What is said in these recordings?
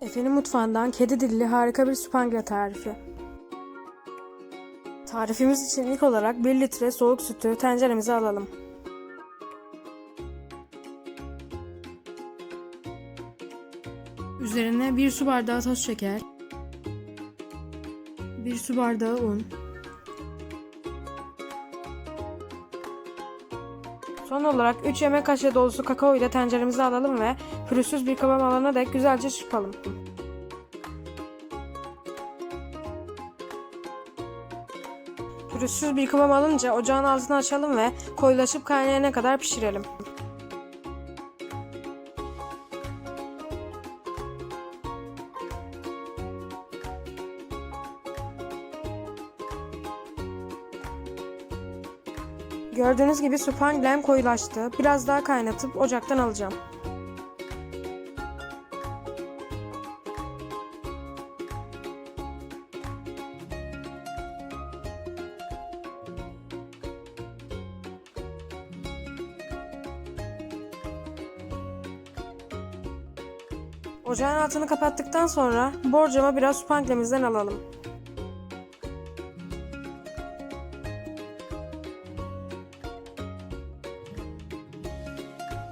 Efe'nin mutfağından kedi dilli harika bir spangle tarifi. Tarifimiz için ilk olarak 1 litre soğuk sütü tenceremize alalım. Üzerine 1 su bardağı toz şeker, 1 su bardağı un, Son olarak 3 yemek kaşığı dolusu kakaoyu da tenceremize alalım ve pürüzsüz bir kıvam alana dek güzelce çırpalım. Pürüzsüz bir kıvam alınca ocağın altını açalım ve koyulaşıp kaynayana kadar pişirelim. Gördüğünüz gibi supanglem koyulaştı. Biraz daha kaynatıp ocaktan alacağım. Ocağın altını kapattıktan sonra borcama biraz supanglemizden alalım.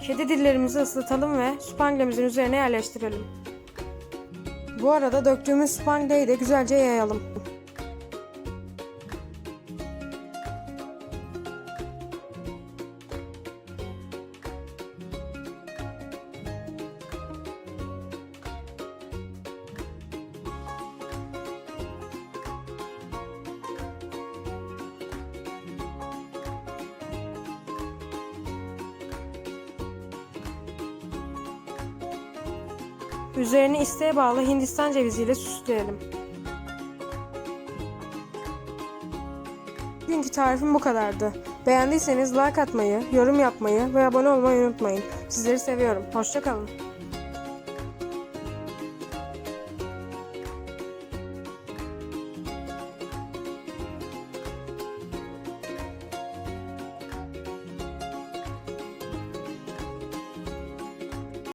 Kedi dillerimizi ıslatalım ve spanglemizin üzerine yerleştirelim. Bu arada döktüğümüz spangleyi de güzelce yayalım. Üzerini isteğe bağlı Hindistan ceviziyle süsleyelim. Bugünkü tarifim bu kadardı. Beğendiyseniz like atmayı, yorum yapmayı ve abone olmayı unutmayın. Sizleri seviyorum. Hoşçakalın.